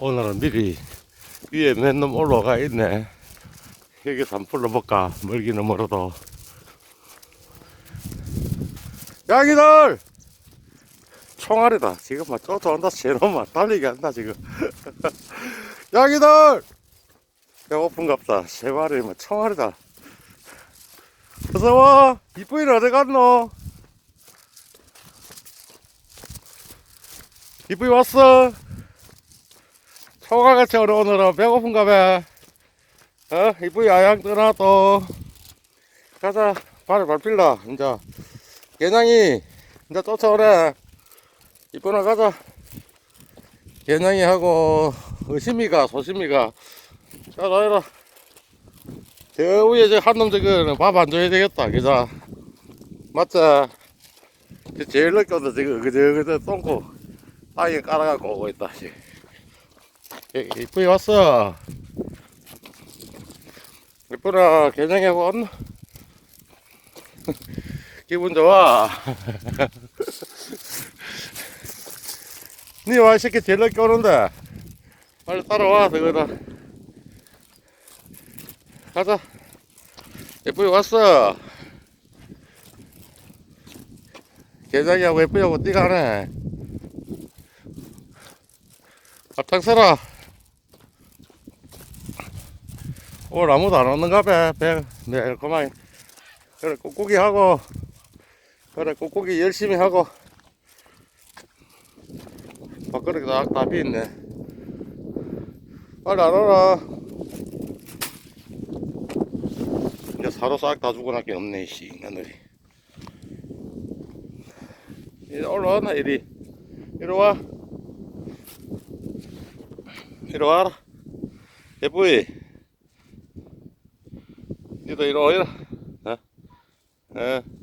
오늘은 미리 위에 몇놈 올라가 있네. 여기서 한번 불러볼까? 멀기는 멀어도. 야기들! 총알이다. 지금 막 쫓아온다. 제놈만 달리게 한다, 지금. 야기들! 배고픈갑다. 세 마리 막 총알이다. 어서와! 이쁘이는 어디 갔노? 이쁘이 왔어? 총알같이 오늘은 배고픈가 봐. 어? 이쁘이 아양 떠나 또. 가자. 발을 밟힐라. 이제. 개냥이. 이제 쫓아오래. 이쁘나 가자. 개냥이 하고, 의심이가, 소심이가. 자, 나이라. 저 위에 저 한놈 저거는 밥안 줘야 되겠다. 그자. 맞지? 저 제일 늦게 온다, 지금. 그저, 그저, 똥꼬. 땅에 깔아갖고 오고 있다. 씨. 이- 이쁘게 왔어. 개냥이하고 왔나? 기분 좋아. 니와 이 새끼 제일 늦게 오는데. 빨리 따라와, 저거다. 가자. 예쁘게 왔어. 개장이하고 예쁘게 띠가 하네. 앞장 서라. 오늘 아무도 안 오는가 봐. 배, 네, 그만. 그래, 꾹꾹이 하고. 그래, 꾹꾹이 열심히 하고. 밖으로 다, 다 비있네. 빨리 안 오라. 이제 사로 싹 다 죽어나게 없네, 씨, 인간들이. 이리 올라와 나, 이리. 이리 와. 이리 와라. 예쁘이. 니도 이리 오이라. 어? 어.